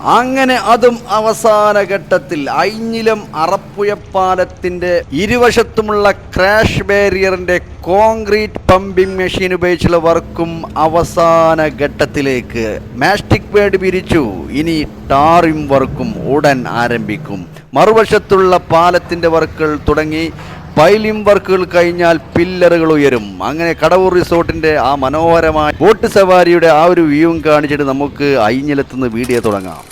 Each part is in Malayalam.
അങ്ങനെ അതും അവസാന ഘട്ടത്തിൽ ഐഞ്ഞിലം അറപ്പുയപ്പാലത്തിന്റെ ഇരുവശത്തുമുള്ള ക്രാഷ് ബാരിയറിന്റെ കോൺക്രീറ്റ് പമ്പിംഗ് മെഷീൻ ഉപയോഗിച്ചുള്ള വർക്കും അവസാന ഘട്ടത്തിലേക്ക്. മാസ്റ്റിക് വേഡ് പിരിച്ചു ഇനി ടാറിംഗ് വർക്കും ഉടൻ ആരംഭിക്കും. മറുവശത്തുള്ള പാലത്തിന്റെ വർക്കുകൾ തുടങ്ങി. പൈലിം വർക്കുകൾ കഴിഞ്ഞാൽ പില്ലറുകൾ ഉയരും. അങ്ങനെ കടവൂർ റിസോർട്ടിന്റെ ആ മനോഹരമായ ബോട്ട് സവാരിയുടെ ആ ഒരു വ്യൂവും കാണിച്ചിട്ട് നമുക്ക് അയിഞ്ഞിലെത്തുന്ന വീഡിയോ തുടങ്ങാം.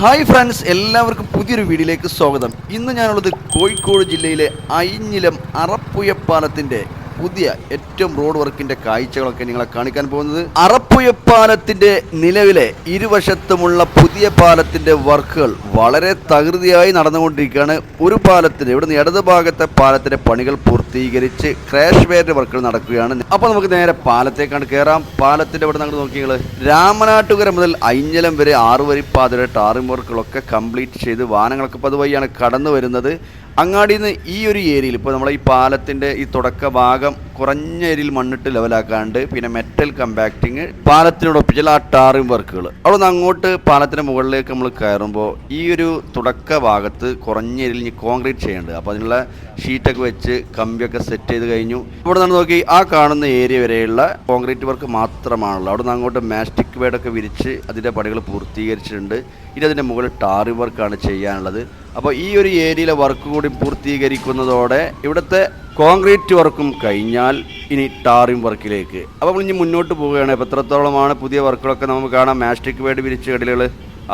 ഹായ് ഫ്രണ്ട്സ് എല്ലാവർക്കും പുതിയൊരു വീഡിയോയിലേക്ക് സ്വാഗതം. ഇന്ന് ഞാനുള്ളത് കോഴിക്കോട് ജില്ലയിലെ അയിഞ്ഞിലം അറപ്പുയപ്പാലത്തിന്റെ പുതിയ ഏറ്റവും റോഡ് വർക്കിന്റെ കാഴ്ചകളൊക്കെ നിങ്ങളെ കാണിക്കാൻ പോകുന്നത്. അറപ്പുയപ്പാലത്തിന്റെ നിലവിലെ ഇരുവശത്തുമുള്ള പുതിയ പാലത്തിന്റെ വർക്കുകൾ വളരെ തകൃതിയായി നടന്നുകൊണ്ടിരിക്കുകയാണ്. ഒരു പാലത്തിന് ഇവിടുന്ന് ഇടത് ഭാഗത്തെ പാലത്തിന്റെ പണികൾ പൂർത്തീകരിച്ച് ക്രാഷ് വെയറിന്റെ വർക്കുകൾ നടക്കുകയാണ്. അപ്പോൾ നമുക്ക് നേരെ പാലത്തേക്കാണ് കയറാം പാലത്തിന്റെ ഇവിടെ നമ്മൾ നോക്കിയാൽ രാമനാട്ടുകര മുതൽ അയിഞ്ഞലം വരെ ആറുവരി പാതയുടെ ടാറിംഗ് വർക്കുകളൊക്കെ കംപ്ലീറ്റ് ചെയ്ത് വാഹനങ്ങളൊക്കെ പതിവായി കടന്നു വരുന്നത് അങ്ങാടിയിൽ നിന്ന് ഈ ഒരു ഏരിയയിൽ ഇപ്പോൾ നമ്മളെ ഈ പാലത്തിന്റെ ഈ തുടക്ക ഭാഗം കുറഞ്ഞ ഏരിയയിൽ മണ്ണിട്ട് ലെവലാക്കാണ്ട് പിന്നെ മെറ്റൽ കമ്പാക്റ്റിങ് പാലത്തിനോടൊപ്പിച്ചാൽ ആ ടാറിംഗ് വർക്കുകൾ അവിടെ നിന്ന് അങ്ങോട്ട് പാലത്തിന്റെ മുകളിലേക്ക് നമ്മൾ കയറുമ്പോൾ ഈ ഒരു തുടക്ക ഭാഗത്ത് കുറഞ്ഞ ഇനി കോൺക്രീറ്റ് ചെയ്യേണ്ടത്. അപ്പോൾ അതിനുള്ള ഷീറ്റൊക്കെ വെച്ച് കമ്പിയൊക്കെ സെറ്റ് ചെയ്ത് കഴിഞ്ഞു. ഇവിടെ നിന്ന് നോക്കി ആ കാണുന്ന ഏരിയ വരെയുള്ള കോൺക്രീറ്റ് വർക്ക് മാത്രമാണുള്ളത്. അവിടെ നിന്ന് അങ്ങോട്ട് മാസ്റ്റിക് വേഡൊക്കെ വിരിച്ച് അതിന്റെ പണികൾ പൂർത്തീകരിച്ചിട്ടുണ്ട്. ഇനി അതിന്റെ മുകളിൽ ടാറിംഗ് വർക്കാണ് ചെയ്യാനുള്ളത്. അപ്പോൾ ഈ ഒരു ഏരിയയിലെ വർക്ക് കൂടി പൂർത്തീകരിക്കുന്നതോടെ ഇവിടുത്തെ കോൺക്രീറ്റ് വർക്കും കഴിഞ്ഞാൽ ഇനി ടാറിംഗ് വർക്കിലേക്ക്. അപ്പോൾ നമ്മൾ ഇനി മുന്നോട്ട് പോവുകയാണ്. ഇപ്പോൾ എത്രത്തോളമാണ് പുതിയ വർക്കുകളൊക്കെ നമുക്ക് കാണാം. മാസ്റ്റിക് വേഡ് വിരിച്ച കടലുകൾ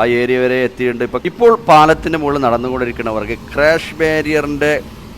ആ ഏരിയ വരെ എത്തിയിട്ടുണ്ട്. ഇപ്പോൾ ഇപ്പോൾ പാലത്തിന്റെ മുകളിൽ നടന്നുകൊണ്ടിരിക്കുന്ന വർക്ക് ക്രാഷ് ബാരിയറിന്റെ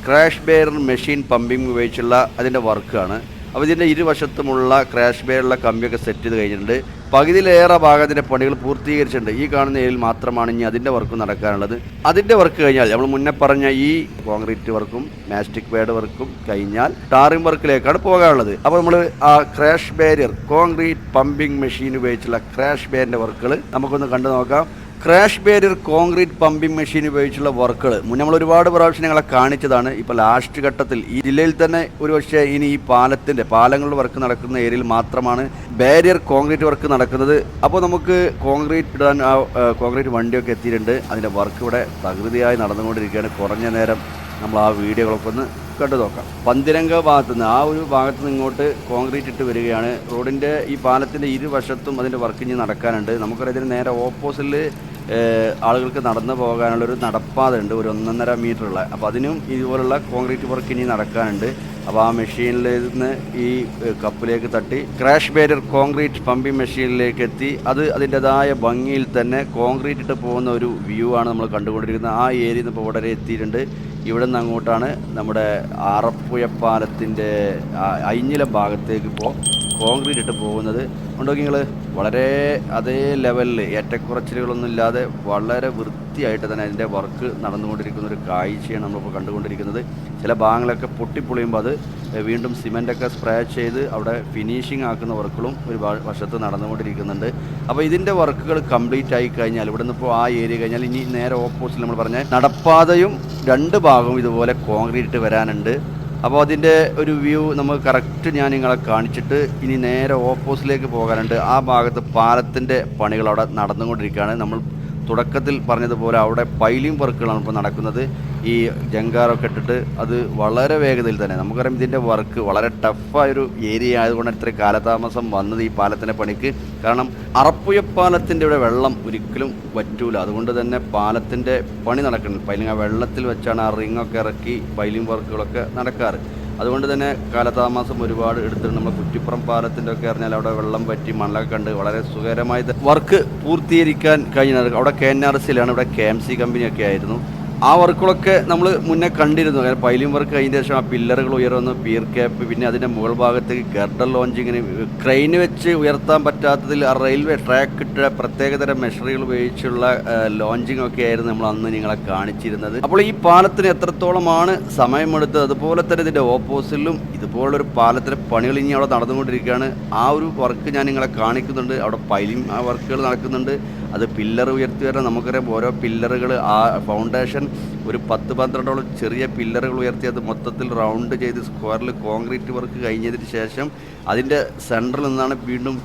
ക്രാഷ് ബാരിയർ മെഷീൻ പമ്പിങ് ഉപയോഗിച്ചുള്ള അതിന്റെ വർക്കാണ്. അപ്പോൾ ഇതിന്റെ ഇരുവശത്തുമുള്ള ക്രാഷ് ബെയറിലെ കമ്പിയൊക്കെ സെറ്റ് ചെയ്ത് കഴിഞ്ഞിട്ടുണ്ട്. പകുതിയിലേറെ ഭാഗത്തിന്റെ പണികൾ പൂർത്തീകരിച്ചിട്ടുണ്ട്. ഈ കാണുന്ന ഏരിയയിൽ മാത്രമാണ് ഇനി അതിന്റെ വർക്ക് നടക്കാനുള്ളത്. അതിന്റെ വർക്ക് കഴിഞ്ഞാൽ നമ്മൾ മുന്നേ പറഞ്ഞ ഈ കോൺക്രീറ്റ് വർക്കും മാസ്റ്റിക് വേഡ് വർക്കും കഴിഞ്ഞാൽ ടാറിംഗ് വർക്കിലേക്കാണ് പോകാനുള്ളത്. അപ്പോൾ നമ്മൾ ആ crash barrier concrete pumping machine ഉപയോഗിച്ചുള്ള ക്രാഷ് ബേറിന്റെ വർക്കുകൾ നമുക്കൊന്ന് കണ്ടു നോക്കാം. Crash barrier concrete pumping machine ഉപയോഗിച്ചുള്ള വർക്കുകൾ മുന്നേ നമ്മൾ ഒരുപാട് പ്രാവശ്യം ഞങ്ങളെ കാണിച്ചതാണ്. ഇപ്പോൾ ലാസ്റ്റ് ഘട്ടത്തിൽ ഈ ജില്ലയിൽ തന്നെ ഒരുപക്ഷെ ഇനി ഈ പാലത്തിന്റെ പാലങ്ങളുടെ വർക്ക് നടക്കുന്ന ഏരിയയിൽ മാത്രമാണ് ബാരിയർ കോൺക്രീറ്റ് വർക്ക് നടക്കുന്നത്. അപ്പോൾ നമുക്ക് കോൺക്രീറ്റ് ഇടാൻ ആ കോൺക്രീറ്റ് വണ്ടിയൊക്കെ എത്തിയിട്ടുണ്ട്. അതിന്റെ വർക്ക് ഇവിടെ തകൃതിയായി നടന്നുകൊണ്ടിരിക്കുകയാണ്. കുറഞ്ഞ നേരം നമ്മൾ ആ വീഡിയോകളൊക്കെ ഒന്ന് കണ്ടു നോക്കാം. പന്തിരംഗ ഭാഗത്തു നിന്ന് ആ ഒരു ഭാഗത്ത് നിന്ന് ഇങ്ങോട്ട് കോൺക്രീറ്റ് ഇട്ട് വരികയാണ്. റോഡിന്റെ ഈ പാലത്തിന്റെ ഇരുവശത്തും അതിന്റെ വർക്ക് ഇനി നടക്കാനുണ്ട്. നമുക്കറിയാം ഇതിന് നേരെ ഓപ്പോസിറ്റിൽ ആളുകൾക്ക് നടന്നു പോകാനുള്ളൊരു നടപ്പാത ഉണ്ട് ഒരു ഒന്നൊന്നര മീറ്ററുള്ള. അപ്പോൾ അതിനും ഇതുപോലുള്ള കോൺക്രീറ്റ് വർക്ക് ഇനി നടക്കാനുണ്ട്. അപ്പോൾ ആ മെഷീനിൽ നിന്ന് ഈ കപ്പിലേക്ക് തട്ടി ക്രാഷ് ബാരിയർ കോൺക്രീറ്റ് പമ്പിംഗ് മെഷീനിലേക്ക് എത്തി. അത് അതിന്റെതായ ഭംഗിയിൽ തന്നെ കോൺക്രീറ്റ് ഇട്ട് പോകുന്ന ഒരു വ്യൂ ആണ് നമ്മൾ കണ്ടുകൊണ്ടിരിക്കുന്നത്. ആ ഏരിയയിൽ നിന്ന് ഇപ്പോൾ വളരെ എത്തിയിട്ടുണ്ട്. ഇവിടെ നിന്ന് അങ്ങോട്ടാണ് നമ്മുടെ ആറപ്പുഴപ്പാലത്തിന്റെ അയിഞ്ഞിലം ഭാഗത്തേക്ക് ഇപ്പോൾ കോൺക്രീറ്റ് ഇട്ട് പോകുന്നത്. ഉണ്ടോക്കി നിങ്ങൾ വളരെ അതേ ലെവലിൽ ഏറ്റക്കുറച്ചിലുകളൊന്നും ഇല്ലാതെ വളരെ വൃത്തിയായിട്ട് തന്നെ അതിന്റെ വർക്ക് നടന്നുകൊണ്ടിരിക്കുന്ന ഒരു കാഴ്ചയാണ് നമ്മളിപ്പോൾ കണ്ടുകൊണ്ടിരിക്കുന്നത്. ചില ഭാഗങ്ങളൊക്കെ പൊട്ടിപ്പൊളിയുമ്പോൾ അത് വീണ്ടും സിമന്റൊക്കെ സ്പ്രേ ചെയ്ത് അവിടെ ഫിനിഷിംഗ് ആക്കുന്ന വർക്കുകളും ഒരു വശത്ത് നടന്നുകൊണ്ടിരിക്കുന്നുണ്ട്. അപ്പോൾ ഇതിന്റെ വർക്കുകൾ കംപ്ലീറ്റ് ആയി കഴിഞ്ഞാൽ ഇവിടെ നിന്ന് ഇപ്പോൾ ആ ഏരിയ കഴിഞ്ഞാൽ ഇനി നേരെ ഓപ്പോസിറ്റ് നമ്മൾ പറഞ്ഞ നടപ്പാതയും രണ്ട് ഭാഗവും ഇതുപോലെ കോൺക്രീറ്റ് വരാനുണ്ട്. അപ്പോൾ അതിന്റെ ഒരു വ്യൂ നമുക്ക് കറക്റ്റ് ഞാൻ നിങ്ങളെ കാണിച്ചിട്ട് ഇനി നേരെ ഓപ്പോസിലേക്ക് പോകാനുണ്ട്. ആ ഭാഗത്ത് പാലത്തിന്റെ പണികൾ അവിടെ നടന്നുകൊണ്ടിരിക്കുകയാണ്. നമ്മൾ തുടക്കത്തിൽ പറഞ്ഞതുപോലെ അവിടെ പൈലിംഗ് വർക്കുകളാണ് ഇപ്പോൾ നടക്കുന്നത്. ഈ ജങ്കാറൊക്കെ ഇട്ടിട്ട് അത് വളരെ വേഗതയിൽ തന്നെ. നമുക്കറിയാം ഇതിന്റെ വർക്ക് വളരെ ടഫായൊരു ഏരിയ ആയതുകൊണ്ട് ഇത്ര കാലതാമസം വന്നത് ഈ പാലത്തിന്റെ പണിക്ക്. കാരണം അറപ്പുയപ്പാലത്തിന്റെ ഇവിടെ വെള്ളം ഒരിക്കലും വറ്റൂല. അതുകൊണ്ട് തന്നെ പാലത്തിന്റെ പണി നടക്കുന്നത് പൈലിംഗ് ആ വെള്ളത്തിൽ വെച്ചാണ് ആ റിങ്ങൊക്കെ ഇറക്കി പൈലിംഗ് വർക്കുകളൊക്കെ നടക്കാറ്. അതുകൊണ്ട് തന്നെ കാലതാമസം ഒരുപാട് എടുത്തിട്ട് നമ്മൾ കുറ്റിപ്പുറം പാലത്തിന്റെ ഒക്കെ അറിഞ്ഞാൽ അവിടെ വെള്ളം പറ്റി മണ്ണൊക്കെ കണ്ട് വളരെ സുഖകരമായി വർക്ക് പൂർത്തീകരിക്കാൻ കഴിഞ്ഞത് അവിടെ കെ എൻ ആർ സിയിലാണ് ഇവിടെ കെ എം സി കമ്പനിയൊക്കെ ആയിരുന്നു. ആ വർക്കുകളൊക്കെ നമ്മൾ മുന്നേ കണ്ടിരുന്നു. കാരണം പൈലിംഗ് വർക്ക് കഴിഞ്ഞ ശേഷം ആ പില്ലറുകൾ ഉയർന്നു പിയർ ക്യാപ്പ് പിന്നെ അതിന്റെ മുകൾ ഭാഗത്തേക്ക് ഗർഡർ ലോഞ്ചിങ്ങിന് ക്രെയിൻ വെച്ച് ഉയർത്താൻ പറ്റാത്തതിൽ ആ റെയിൽവേ ട്രാക്ക് ഇട്ട പ്രത്യേകതരം മെഷറികൾ ഉപയോഗിച്ചുള്ള ലോഞ്ചിങ് ഒക്കെ ആയിരുന്നു നമ്മൾ അന്ന് നിങ്ങളെ കാണിച്ചിരുന്നത്. അപ്പോൾ ഈ പാലത്തിന് എത്രത്തോളമാണ് സമയമെടുത്തത്? അതുപോലെ തന്നെ ഇതിന്റെ ഓപ്പോസിറ്റിലും ഇതുപോലൊരു പാലത്തിന്റെ പണികൾ ഇനി അവിടെ നടന്നുകൊണ്ടിരിക്കുകയാണ്. ആ ഒരു വർക്ക് ഞാൻ നിങ്ങളെ കാണിക്കുന്നുണ്ട്. അവിടെ പൈലിംഗ് ആ വർക്കുകൾ നടക്കുന്നുണ്ട്. അത് പില്ലർ ഉയർത്തി വരാൻ നമുക്കറിയാം. ഓരോ പില്ലറുകൾ ആ ഫൗണ്ടേഷൻ ഒരു പത്ത് പന്ത്രണ്ടോളം ചെറിയ പില്ലറുകൾ ഉയർത്തി അത് മൊത്തത്തിൽ റൗണ്ട് ചെയ്ത് സ്ക്വയറിൽ കോൺക്രീറ്റ് വർക്ക് കഴിഞ്ഞതിന് ശേഷം അതിന്റെ സെന്ററിൽ നിന്നാണ് വീണ്ടും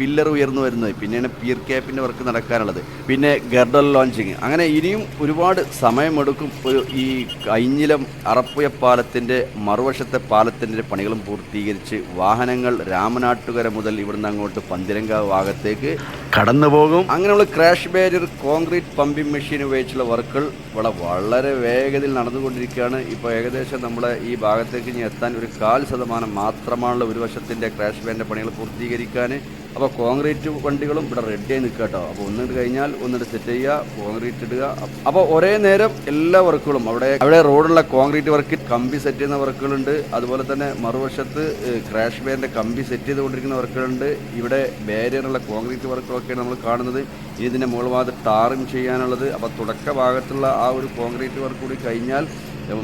പില്ലർ ഉയർന്നു വരുന്നത്. പിന്നെയാണ് പിയർ ക്യാപ്പിന്റെ വർക്ക് നടക്കാനുള്ളത്. പിന്നെ ഗർഡൽ ലോഞ്ചിങ്. അങ്ങനെ ഇനിയും ഒരുപാട് സമയമെടുക്കും. ഒരു ഈ കൈഞ്ഞിലം അറപ്പുയ പാലത്തിന്റെ മറുവശത്തെ പാലത്തിന്റെ പണികളും പൂർത്തീകരിച്ച് വാഹനങ്ങൾ രാമനാട്ടുകര മുതൽ ഇവിടുന്ന് അങ്ങോട്ട് പന്തിരങ്കാവ് ഭാഗത്തേക്ക് കടന്നു പോകും അങ്ങനെയുള്ള crash barrier concrete pumping machine ഉപയോഗിച്ചുള്ള വർക്കുകൾ ഇവിടെ വളരെ വേഗതയിൽ നടന്നുകൊണ്ടിരിക്കുകയാണ്. ഇപ്പോൾ ഏകദേശം നമ്മളെ ഈ ഭാഗത്തേക്ക് ഇനി എത്താൻ ഒരു കാൽ ശതമാനം മാത്രമാണുള്ള ഒരു വശത്തിന്റെ ക്രാഷ് ബാരിന്റെ പണികൾ പൂർത്തീകരിക്കാൻ അപ്പോൾ കോൺക്രീറ്റ് വണ്ടികളും ഇവിടെ റെഡിയായി നിൽക്കുക കേട്ടോ അപ്പോൾ ഒന്നിട്ട് കഴിഞ്ഞാൽ ഒന്നിട്ട് സെറ്റ് ചെയ്യുക കോൺക്രീറ്റ് ഇടുക. അപ്പോൾ ഒരേ നേരം എല്ലാ വർക്കുകളും അവിടെ അവിടെ റോഡുള്ള കോൺക്രീറ്റ് വർക്ക് കമ്പി സെറ്റ് ചെയ്യുന്ന വർക്കുകളുണ്ട്. അതുപോലെ തന്നെ മറുവശത്ത് ക്രാഷ് ബേറിന്റെ കമ്പി സെറ്റ് ചെയ്തുകൊണ്ടിരിക്കുന്ന വർക്കുകളുണ്ട്. ഇവിടെ ബാരിയറുള്ള കോൺക്രീറ്റ് വർക്കുകളൊക്കെയാണ് നമ്മൾ കാണുന്നത്. ഇതിന്റെ മുകൾ ടാറിങ് ചെയ്യാനുള്ളത്. അപ്പോൾ തുടക്ക ഭാഗത്തുള്ള ആ ഒരു കോൺക്രീറ്റ് വർക്ക് കൂടി കഴിഞ്ഞാൽ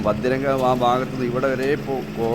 ഭദ്രംഗ ആ ഭാഗത്തുനിന്ന് ഇവിടെ വരെ ഇപ്പോൾ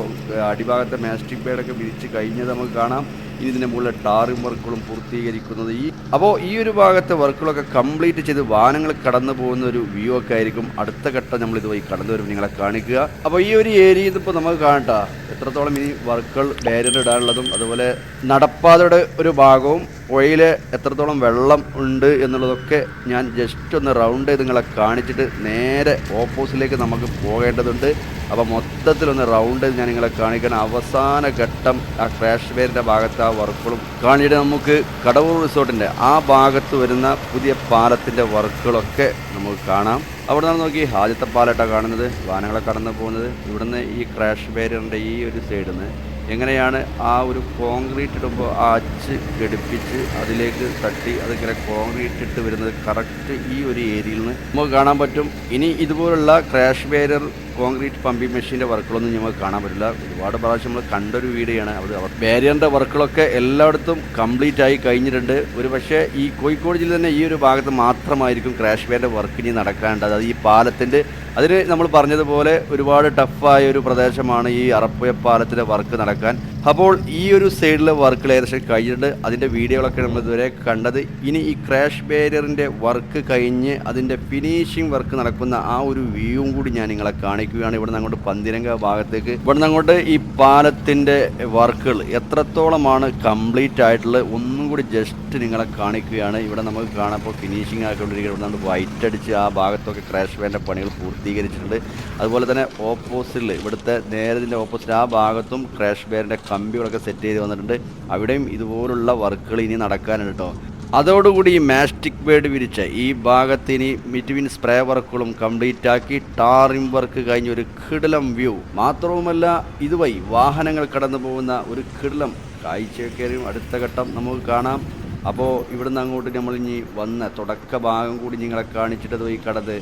അടിഭാഗത്തെ മാസ്റ്റിക് ബേഡൊക്കെ വിരിച്ച് കഴിഞ്ഞത് നമുക്ക് കാണാം. ഇനി ഇതിന്റെ മുകളിൽ ടാറും വർക്കുകളും പൂർത്തീകരിക്കുന്നത് ഈ അപ്പോൾ ഈ ഒരു ഭാഗത്തെ വർക്കുകളൊക്കെ കംപ്ലീറ്റ് ചെയ്ത് വാഹനങ്ങൾ കടന്നു പോകുന്ന ഒരു വ്യൂ ഒക്കെ ആയിരിക്കും. അടുത്ത ഘട്ടം നമ്മൾ ഇതുവഴി കടന്നു വരുമ്പോൾ നിങ്ങളെ കാണിക്കുക. അപ്പോൾ ഈ ഒരു ഏരിയ ഇതിപ്പോൾ നമുക്ക് കാണട്ടാ. എത്രത്തോളം ഇനി വർക്കുകൾ ബാരിയർ ഇടാനുള്ളതും അതുപോലെ നടപ്പാതയുടെ ഒരു ഭാഗവും പുഴയിൽ എത്രത്തോളം വെള്ളം ഉണ്ട് എന്നുള്ളതൊക്കെ ഞാൻ ജസ്റ്റ് ഒന്ന് റൗണ്ട് നിങ്ങളെ കാണിച്ചിട്ട് നേരെ ഓപ്പോസിറ്റിലേക്ക് നമുക്ക് പോകേണ്ടതുണ്ട്. അപ്പോൾ മൊത്തത്തിലൊന്ന് റൗണ്ട് ഞാൻ നിങ്ങളെ കാണിക്കണം അവസാന ഘട്ടം ആ ക്രാഷ് വേരിന്റെ ഭാഗത്ത് ആ വർക്കുകളും കാണിയിട്ട് നമുക്ക് കടവൂർ റിസോർട്ടിന്റെ ആ ഭാഗത്ത് വരുന്ന പുതിയ പാലത്തിന്റെ വർക്കുകളൊക്കെ നമുക്ക് കാണാം. അവിടെ നിന്ന് നോക്കി ആദ്യത്തെ പാലട്ടാണ് കാണുന്നത്. വാനങ്ങളെ കടന്നു പോകുന്നത്. ഇവിടുന്ന് ഈ ക്രാഷ് ബാരിയറിന്റെ ഈ ഒരു സൈഡിൽ നിന്ന് എങ്ങനെയാണ് ആ ഒരു കോൺക്രീറ്റ് ഇടുമ്പോൾ ആ അച്ച് ഘടിപ്പിച്ച് അതിലേക്ക് തട്ടി അതിങ്ങനെ കോൺക്രീറ്റ് ഇട്ട് വരുന്നത് കറക്റ്റ് ഈ ഒരു ഏരിയയിൽ നിന്ന് നമുക്ക് കാണാൻ പറ്റും. ഇനി ഇതുപോലുള്ള ക്രാഷ് ബാരിയർ കോൺക്രീറ്റ് പമ്പിംഗ് മെഷീന്റെ വർക്കുകളൊന്നും ഞങ്ങൾക്ക് കാണാൻ പറ്റില്ല. ഒരുപാട് പ്രാവശ്യം നമ്മൾ കണ്ടൊരു വീഡിയോയാണ്. അവർ ബാരിയറിന്റെ വർക്കുകളൊക്കെ എല്ലായിടത്തും കംപ്ലീറ്റ് ആയി കഴിഞ്ഞിട്ടുണ്ട്. ഒരു പക്ഷേ ഈ കോഴിക്കോട് ജില്ല തന്നെ ഈ ഒരു ഭാഗത്ത് മാത്രമായിരിക്കും ക്രാഷ് ബാരിന്റെ വർക്ക് ഇനി നടക്കാനുണ്ട് അതായത് ഈ പാലത്തിന്റെ അതിന് നമ്മൾ പറഞ്ഞതുപോലെ ഒരുപാട് ടഫായ ഒരു പ്രദേശമാണ് ഈ അറപ്പുയ പാലത്തിന്റെ വർക്ക് നടക്കാൻ. അപ്പോൾ ഈ ഒരു സൈഡിലെ വർക്കുകൾ ഏകദേശം കഴിഞ്ഞിട്ടുണ്ട്. അതിന്റെ വീഡിയോകളൊക്കെ നമ്മൾ ഇതുവരെ കണ്ടത്. ഇനി ഈ ക്രാഷ് ബാരിയറിന്റെ വർക്ക് കഴിഞ്ഞ് അതിന്റെ ഫിനിഷിംഗ് വർക്ക് നടക്കുന്ന ആ ഒരു വ്യൂവും കൂടി ഞാൻ നിങ്ങളെ കാണിക്കുകയാണ്. ഇവിടെ അങ്ങോട്ട് പന്തിരങ്ക ഭാഗത്തേക്ക്. ഇവിടെ അങ്ങോട്ട് ഈ പാലത്തിന്റെ വർക്കുകൾ എത്രത്തോളമാണ് കംപ്ലീറ്റ് ആയിട്ടുള്ളത് ഒന്നും കൂടി ജസ്റ്റ് നിങ്ങളെ കാണിക്കുകയാണ്. ഇവിടെ നമുക്ക് കാണാപ്പോൾ ഫിനിഷിംഗ് ആക്കിക്കൊണ്ടിരിക്കുന്നത് ഇവിടെ നമ്മൾ വൈറ്റ് അടിച്ച് ആ ഭാഗത്തൊക്കെ ക്രാഷ് വേന്റെ പണികൾ പൂർത്തീകരിച്ചിട്ടുണ്ട്. അതുപോലെ തന്നെ ഓപ്പോസിറ്റിൽ ഇവിടുത്തെ നേരത്തിന്റെ ഓപ്പോസിറ്റ് ആ ഭാഗത്തും ക്രാഷ് ബെയറിന്റെ കമ്പികളൊക്കെ സെറ്റ് ചെയ്ത് വന്നിട്ടുണ്ട്. അവിടെയും ഇതുപോലുള്ള വർക്കുകൾ ഇനി നടക്കാനുണ്ട് കേട്ടോ അതോടുകൂടി ഈ മാസ്റ്റിക് ബേഡ് വിരിച്ച ഈ ഭാഗത്ത് ഇനി മിറ്റുവിൻ സ്പ്രേ വർക്കുകളും കംപ്ലീറ്റ് ആക്കി ടാറിംഗ് വർക്ക് കഴിഞ്ഞ ഒരു കിടലം വ്യൂ മാത്രവുമല്ല ഇതുവഴി വാഹനങ്ങൾ കടന്നു പോകുന്ന ഒരു കിടലം കാഴ്ചയൊക്കെയും അടുത്ത ഘട്ടം നമുക്ക് കാണാം. അപ്പോൾ ഇവിടുന്ന് അങ്ങോട്ട് നമ്മൾ ഇനി വന്ന തുടക്ക ഭാഗം കൂടി നിങ്ങളെ കാണിച്ചിട്ട് പോയി കടത്.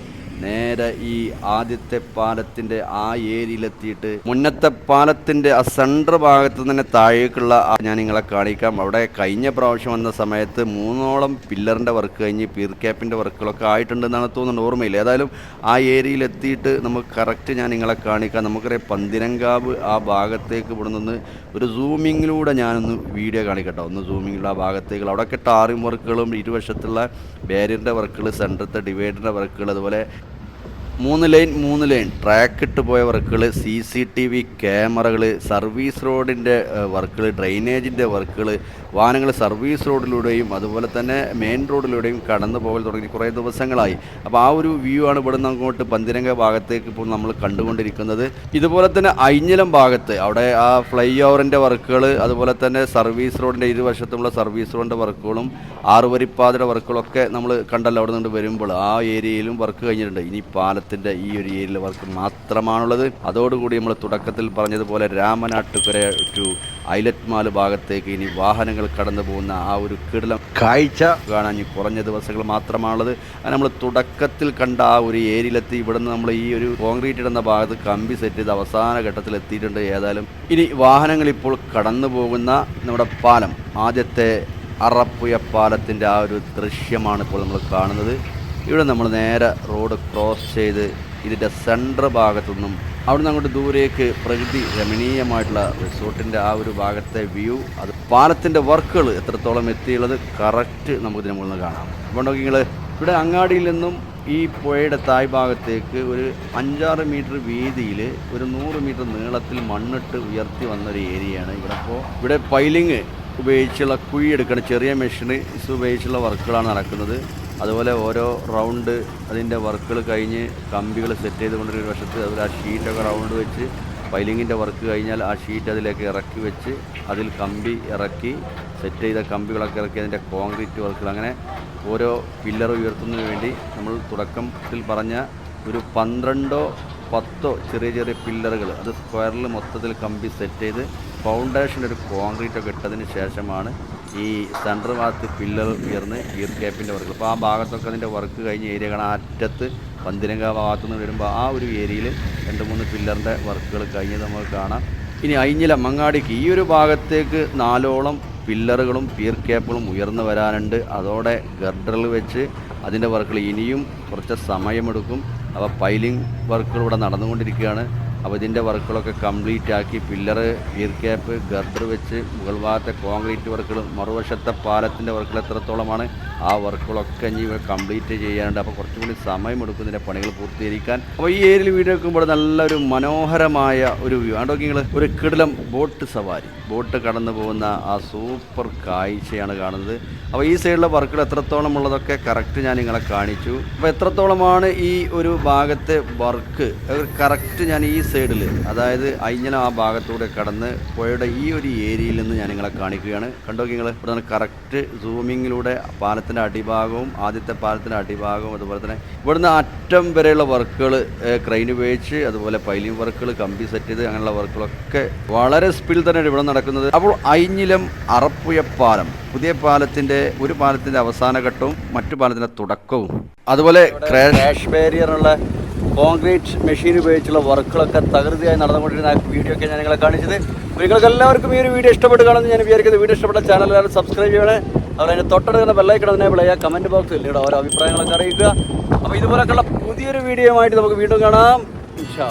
നേരെ ഈ ആദ്യത്തെ പാലത്തിന്റെ ആ ഏരിയയിലെത്തിയിട്ട് മുന്നത്തെ പാലത്തിന്റെ ആ സെൻട്രൽ ഭാഗത്ത് തന്നെ താഴേക്കുള്ള ഞാൻ നിങ്ങളെ കാണിക്കാം. അവിടെ കഴിഞ്ഞ പ്രാവശ്യം വന്ന സമയത്ത് മൂന്നോളം പില്ലറിന്റെ വർക്ക് കഴിഞ്ഞ് പീർ ക്യാപ്പിന്റെ വർക്കുകളൊക്കെ ആയിട്ടുണ്ടെന്നാണ് തോന്നുന്നത്. ഓർമ്മയില്ല? ഏതായാലും ആ ഏരിയയിലെത്തിയിട്ട് നമുക്ക് കറക്റ്റ് ഞാൻ നിങ്ങളെ കാണിക്കാം. നമുക്കറിയാം പന്തിരങ്കാവ് ആ ഭാഗത്തേക്ക് ഇവിടെ നിന്ന് ഒരു സൂമിങ്ങിലൂടെ ഞാനൊന്ന് വീഡിയോ കാണിക്കട്ടെ. ഒന്ന് സൂമിങ്ങിലുള്ള ആ ഭാഗത്തേക്ക് അവിടെയൊക്കെ ടാറിംഗ് വർക്കുകളും ഇരുവശത്തുള്ള ബാരിയറിന്റെ വർക്കുകൾ സെന്ററത്തെ ഡിവൈഡറിന്റെ വർക്കുകൾ അതുപോലെ മൂന്ന് ലൈൻ മൂന്ന് ലൈൻ. ട്രാക്ക് ഇട്ട് പോയ വർക്കുകൾ സി സി ടി വി ക്യാമറകൾ സർവീസ് റോഡിന്റെ വർക്കുകൾ ഡ്രെയിനേജിന്റെ വർക്കുകൾ വാഹനങ്ങൾ സർവീസ് റോഡിലൂടെയും അതുപോലെ തന്നെ മെയിൻ റോഡിലൂടെയും കടന്നു പോകൽ തുടങ്ങി കുറേ ദിവസങ്ങളായി. അപ്പോൾ ആ ഒരു വ്യൂ ആണ് ഇവിടെ നിന്ന് അങ്ങോട്ട് പന്തിരങ്ക ഭാഗത്തേക്ക് ഇപ്പോൾ നമ്മൾ കണ്ടുകൊണ്ടിരിക്കുന്നത്. ഇതുപോലെ തന്നെ അയിഞ്ഞലം ഭാഗത്ത് അവിടെ ആ ഫ്ലൈ ഓവറിന്റെ വർക്കുകൾ അതുപോലെ തന്നെ സർവീസ് റോഡിന്റെ ഇരുവശത്തുമുള്ള സർവീസ് റോഡിന്റെ വർക്കുകളും ആറുവരിപ്പാതയുടെ വർക്കുകളൊക്കെ നമ്മൾ കണ്ടല്ലോ അവിടെ നിന്ന് വരുമ്പോൾ ആ ഏരിയയിലും വർക്ക് കഴിഞ്ഞിട്ടുണ്ട്. ഇനി പാലത്തിന്റെ ഈ ഒരു ഏരിയയിൽ വർക്ക് മാത്രമാണുള്ളത്. അതോടുകൂടി നമ്മൾ തുടക്കത്തിൽ പറഞ്ഞതുപോലെ രാമനാട്ടുകര ടു ഐലറ്റ് മാൽ ഭാഗത്തേക്ക് ഇനി വാഹനങ്ങൾ കടന്നു പോകുന്ന ആ ഒരു കിടലം കാഴ്ച കാണാൻ ഇനി കുറഞ്ഞ ദിവസങ്ങൾ മാത്രമാണുള്ളത്. അത് നമ്മൾ തുടക്കത്തിൽ കണ്ട ആ ഒരു ഏരിയയിലെത്തി. ഇവിടുന്ന് നമ്മൾ ഈ ഒരു കോൺക്രീറ്റ് ഇടുന്ന ഭാഗത്ത് കമ്പി സെറ്റ് ചെയ്ത് അവസാന ഘട്ടത്തിൽ എത്തിയിട്ടുണ്ട് ഏതായാലും. ഇനി വാഹനങ്ങൾ ഇപ്പോൾ കടന്നു പോകുന്ന നമ്മുടെ പാലം. ആദ്യത്തെ അറപ്പുയ പാലത്തിന്റെ ആ ഒരു ദൃശ്യമാണ് ഇപ്പോൾ നമ്മൾ കാണുന്നത്. ഇവിടെ നമ്മൾ നേരെ റോഡ് ക്രോസ് ചെയ്ത് ഇതിന്റെ സെൻട്രൽ ഭാഗത്തു നിന്നും അവിടെ നിന്ന് അങ്ങോട്ട് ദൂരേക്ക് പ്രകൃതി രമണീയമായിട്ടുള്ള റിസോർട്ടിന്റെ ആ ഒരു ഭാഗത്തെ വ്യൂ അത് പാലത്തിന്റെ വർക്കുകൾ എത്രത്തോളം എത്തിയുള്ളത് കറക്റ്റ് നമുക്ക് മുകളിൽ മുകളിൽ കാണാം. അപ്പോൾ നിങ്ങൾ ഇവിടെ അങ്ങാടിയിൽ നിന്നും ഈ പുഴയുടെ തായ് ഭാഗത്തേക്ക് ഒരു അഞ്ചാറ് മീറ്റർ വീതിയിൽ ഒരു നൂറ് മീറ്റർ നീളത്തിൽ മണ്ണിട്ട് ഉയർത്തി വന്നൊരു ഏരിയയാണ് ഇവിടെ. അപ്പോൾ ഇവിടെ പൈലിങ് ഉപയോഗിച്ചുള്ള കുഴി എടുക്കുന്ന ചെറിയ മെഷീൻ ഉപയോഗിച്ചുള്ള വർക്കുകളാണ് നടക്കുന്നത്. അതുപോലെ ഓരോ റൗണ്ട് അതിന്റെ വർക്കുകൾ കഴിഞ്ഞ് കമ്പികൾ സെറ്റ് ചെയ്തുകൊണ്ട് ഒരു വശത്ത് അതുപോലെ ആ ഷീറ്റൊക്കെ റൗണ്ട് വെച്ച് പൈലിങ്ങിന്റെ വർക്ക് കഴിഞ്ഞാൽ ആ ഷീറ്റ് അതിലേക്ക് ഇറക്കി വെച്ച് അതിൽ കമ്പി ഇറക്കി സെറ്റ് ചെയ്ത കമ്പികളൊക്കെ ഇറക്കി അതിന്റെ കോൺക്രീറ്റ് വർക്കുകൾ അങ്ങനെ ഓരോ പില്ലർ ഉയർത്തുന്നതിന് വേണ്ടി നമ്മൾ തുടക്കത്തിൽ പറഞ്ഞ ഒരു പന്ത്രണ്ടോ പത്തോ ചെറിയ ചെറിയ പില്ലറുകൾ അത് സ്ക്വയറിൽ മൊത്തത്തിൽ കമ്പി സെറ്റ് ചെയ്ത് ഫൗണ്ടേഷന്റെ ഒരു കോൺക്രീറ്റ് ഒക്കെ ഇട്ടതിന് ശേഷമാണ് ഈ സെൻട്രൽ ഭാഗത്ത് പില്ലർ ഉയർന്ന് ഗിയർ ക്യാപ്പിന്റെ വർക്ക് അപ്പോൾ ആ ഭാഗത്തൊക്കെ അതിന്റെ വർക്ക് കഴിഞ്ഞ ഏരിയകൾ ആ അറ്റത്ത് പന്തിരങ്ക ഭാഗത്തു നിന്ന് വരുമ്പോൾ ആ ഒരു ഏരിയയിൽ രണ്ട് മൂന്ന് പില്ലറിന്റെ വർക്കുകൾ കഴിഞ്ഞത് നമുക്ക് കാണാം. ഇനി അയിഞ്ഞില മങ്ങാടിക്ക് ഈ ഒരു ഭാഗത്തേക്ക് നാലോളം പില്ലറുകളും പിയർ ക്യാപ്പുകളും ഉയർന്നു വരാനുണ്ട്. അതോടെ ഗർഡറിൽ വെച്ച് അതിന്റെ വർക്കുകൾ ഇനിയും കുറച്ച് സമയമെടുക്കും. അപ്പോൾ പൈലിംഗ് വർക്കുകൾ ഇവിടെ നടന്നുകൊണ്ടിരിക്കുകയാണ്. അപ്പോൾ ഇതിന്റെ വർക്കുകളൊക്കെ കംപ്ലീറ്റ് ആക്കി പില്ലറ് ഗിയർ ക്യാപ്പ് ഗർഡർ വെച്ച് മുകൾ ഭാഗത്തെ കോൺക്രീറ്റ് വർക്കുകൾ മറുവശത്തെ പാലത്തിന്റെ വർക്കുകൾ എത്രത്തോളമാണ് ആ വർക്കുകളൊക്കെ ഇനി കംപ്ലീറ്റ് ചെയ്യാനുണ്ട്. അപ്പോൾ കുറച്ചും കൂടി സമയമെടുക്കും ഇതിന്റെ പണികൾ പൂർത്തീകരിക്കാൻ. അപ്പോൾ ഈ ഏരിയയിൽ വീഡിയോ വെക്കുമ്പോൾ നല്ലൊരു മനോഹരമായ ഒരു വ്യൂ നിങ്ങൾ ഒരു കിടലം ബോട്ട് സവാരി. ബോട്ട് കടന്നു പോകുന്ന ആ സൂപ്പർ കാഴ്ചയാണ് കാണുന്നത്. അപ്പോൾ ഈ സൈഡിലെ വർക്കുകൾ എത്രത്തോളം ഉള്ളതൊക്കെ കറക്റ്റ് ഞാൻ നിങ്ങളെ കാണിച്ചു. അപ്പോൾ എത്രത്തോളമാണ് ഈ ഒരു ഭാഗത്തെ വർക്ക്? കറക്റ്റ് ഞാൻ ഈ സൈഡിൽ അതായത് അയിഞ്ഞന ആ ഭാഗത്തൂടെ കടന്ന് പുഴയുടെ ഈ ഒരു ഏരിയയിൽ നിന്ന് ഞാൻ നിങ്ങളെ കാണിക്കുകയാണ്. കണ്ടോ നിങ്ങൾ ഇവിടെ നിന്ന് കറക്റ്റ് സൂമിങ്ങിലൂടെ പാലത്തിന്റെ അടിഭാഗവും ആദ്യത്തെ പാലത്തിന്റെ അടിഭാഗവും അതുപോലെ തന്നെ ഇവിടുന്ന് അറ്റം വരെയുള്ള വർക്കുകൾ ക്രെയിൻ ഉപയോഗിച്ച് അതുപോലെ പൈലിംഗ് വർക്കുകൾ കമ്പി സെറ്റ് ചെയ്ത് അങ്ങനെയുള്ള വർക്കുകളൊക്കെ വളരെ സ്പീഡിൽ തന്നെയാണ് ഇവിടെ നടക്കുന്നത്. അപ്പോൾ അയിഞ്ഞിലം അറപ്പുയ പാലം പുതിയ പാലത്തിന്റെ ഒരു പാലത്തിന്റെ അവസാന ഘട്ടവും മറ്റു പാലത്തിന്റെ തുടക്കവും. അതുപോലെ ക്രാഷ് ബാരിയറുള്ള കോൺക്രീറ്റ് മെഷീൻ ഉപയോഗിച്ചുള്ള വർക്കുകളൊക്കെ തകൃതിയായി നടന്നുകൊണ്ടിരുന്ന വീഡിയോ ഒക്കെ ഞാൻ നിങ്ങളെ കാണിച്ചത്. നിങ്ങൾക്ക് എല്ലാവർക്കും ഈ ഒരു വീഡിയോ ഇഷ്ടപ്പെട്ട് ഞാൻ വിചാരിക്കുന്നത് വീഡിയോ ഇഷ്ടപ്പെട്ട ചാനൽ എല്ലാവരും സബ്സ്ക്രൈബ് ചെയ്യണേ. അതുപോലെ അതിന്റെ തൊട്ടടുക്കുന്ന ബെല്ലൈക്കൺ തന്നെ വിളയുക കമന്റ് ബോക്സിൽ ഇവിടെ ഓരോ അഭിപ്രായങ്ങളൊക്കെ അറിയിക്കുക. അപ്പോൾ ഇതുപോലൊക്കെയുള്ള പുതിയൊരു വീഡിയോ ആയിട്ട് നമുക്ക് വീണ്ടും കാണാം. ഇൻഷാ.